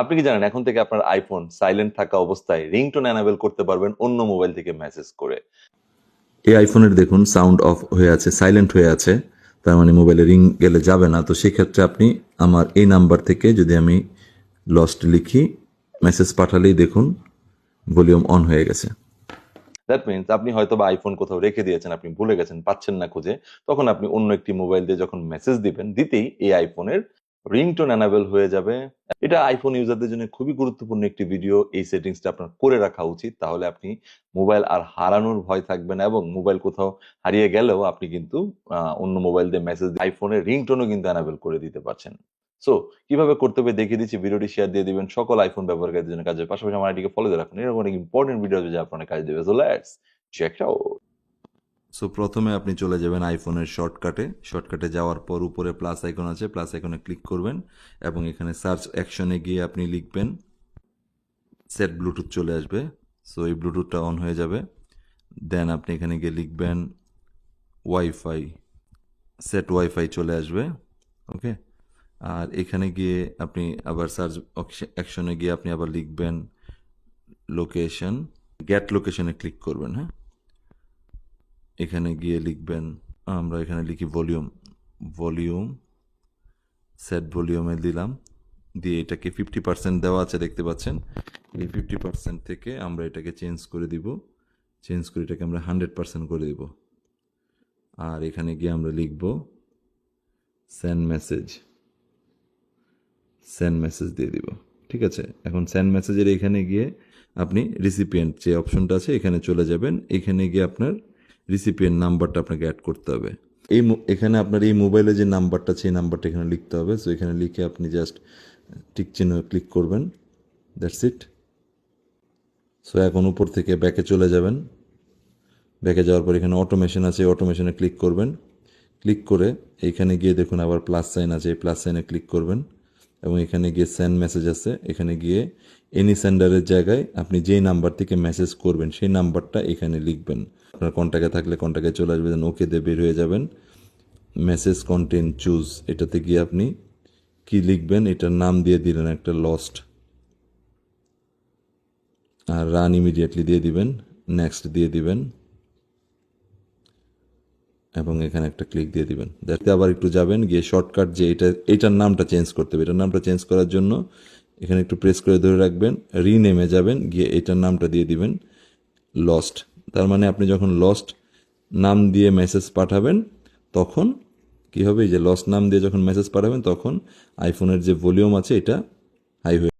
আপনি কি জানেন এখন থেকে আপনার আইফোন সাইলেন্ট থাকা অবস্থায় রিংটোন অ্যানাবেল করতে পারবেন অন্য মোবাইল থেকে মেসেজ করে। এই আইফোনের দেখুন সাউন্ড অফ হয়ে আছে সাইলেন্ট হয়ে আছে তার মানে মোবাইলে রিং গেলে যাবে না। তো সেক্ষেত্রে আপনি আমার এই নাম্বার থেকে যদি আমি লস্ট লিখি মেসেজ পাঠালেই দেখুন ভলিউম অন হয়ে গেছে। দ্যাট মিনস আপনি হয়তো বা আইফোন কোথাও রেখে দিয়েছেন আপনি ভুলে গেছেন পাচ্ছেন না খুঁজে তখন আপনি অন্য একটি মোবাইল দিয়ে যখন মেসেজ দিবেন দিতেই এই আইফোনের রিংটোন এনাবেল হয়ে যাবে। এটা আইফোন ইউজারদের জন্য খুবই গুরুত্বপূর্ণ একটি ভিডিও এই সেটিংসটা আপনার করে রাখা উচিত। তাহলে আপনি মোবাইল আর হারানোর ভয় থাকবে না এবং মোবাইল কোথাও হারিয়ে গেলেও আপনি কিন্তু অন্য মোবাইল দিয়ে মেসেজ আইফোনের রিংটোনও কিন্তু অ্যানাবেল করে দিতে পারছেন। সো কীভাবে করতে হবে দেখিয়ে দিচ্ছি। ভিডিওটি শেয়ার দিয়ে দিবেন সকল আইফোন ব্যবহারকারীদের জন্য। কাজের পাশাপাশি আমার আইডিকে ফলো দিয়ে রাখুন। এরকম অনেক ইম্পর্টেন্ট ভিডিও যা আপনার কাজ দেবে। So let's check out so প্রথমে আপনি চলে যাবেন আইফোনের শর্টকাটে শর্টকাটে যাওয়ার পর উপরে প্লাস আইকন আছে। প্লাস আইকনে ক্লিক করবেন এবং এখানে সার্চ অ্যাকশনে গিয়ে আপনি লিখবেন সেট ব্লুটুথ চলে আসবে। সো এই ব্লুটুথটা অন হয়ে যাবে। দেন আপনি এখানে গিয়ে লিখবেন ওয়াইফাই সেট ওয়াইফাই চলে আসবে। ওকে আর এখানে গিয়ে আপনি আবার সার্চ অ্যাকশনে গিয়ে আপনি আবার লিখবেন লোকেশন গ্যাট লোকেশনে ক্লিক করবেন হ্যাঁ? এখানে গিয়ে লিখবেন, আমরা এখানে লিখি ভলিউম। ভলিউম সেট ভলিউমে দিলাম, দিয়ে এটাকে ফিফটি পার্সেন্ট দেওয়া আছে, দেখতে পাচ্ছেন? এই ফিফটি পার্সেন্ট থেকে আমরা এটাকে চেঞ্জ করে দিব। চেঞ্জ করে এটাকে আমরা হান্ড্রেড পার্সেন্ট করে দিব। আর এখানে গিয়ে আমরা লিখব সেন্ড মেসেজ সেন্ড মেসেজ দিয়ে দিব। ঠিক আছে? এখন সেন্ড মেসেজের এখানে গিয়ে আপনি রিসিপিয়েন্ট যে অপশনটা আছে, এখানে চলে যাবেন। এখানে গিয়ে আপনার রিসিপিয়েন্ট নাম্বারটা আপনাকে অ্যাড করতে হবে। এই এখানে আপনার এই মোবাইলে যে নাম্বারটা এই নাম্বারটা এখানে লিখতে হবে। সো এখানে লিখে আপনি জাস্ট টিক চিহ্ন ক্লিক করবেন। দ্যাটস ইট সো এখন উপর থেকে ব্যাকে চলে যাবেন। ব্যাকে যাওয়ার পর এখানে অটোমেশন আছে অটোমেশনে ক্লিক করবেন। ক্লিক করে এইখানে গিয়ে দেখুন আবার প্লাস সাইন আছে, এই প্লাস সাইনে ক্লিক করবেন। এবং এখানে গিয়ে সেন্ড মেসেজ আছে। এখানে গিয়ে এনি সেন্ডারের জায়গায় আপনি যেই নাম্বার থেকে মেসেজ করবেন, সেই নাম্বারটা এখানে লিখবেন। আপনার কন্ট্যাক্টে থাকলে কন্ট্যাক্টে চলে আসবে দেন ওকে দিয়ে বের হয়ে যাবেন। মেসেজ কন্টেন্ট চুজ এটাতে গিয়ে আপনি কি লিখবেন, এটার নাম দিয়ে দিলেন একটা লস্ট আর রান ইমিডিয়েটলি দিয়ে দিবেন নেক্সট দিয়ে দিবেন। এবং এখানে একটা ক্লিক দিয়ে দিবেন। দেখতে আবার একটু যাবেন, গিয়ে শর্টকাট যে এটা, এটার নামটা চেঞ্জ করতে হবে। এটার নামটা চেঞ্জ করার জন্য এখানে একটু প্রেস করে ধরে রাখবেন রিনেমে যাবেন, গিয়ে এটার নামটা দিয়ে দিবেন লস্ট তার মানে আপনি যখন লস্ট নাম দিয়ে মেসেজ পাঠাবেন, তখন কি হবে? যে লস্ট নাম দিয়ে যখন মেসেজ পাঠাবেন, তখন আইফোনের যে ভলিউম আছে, এটা হাই হয়ে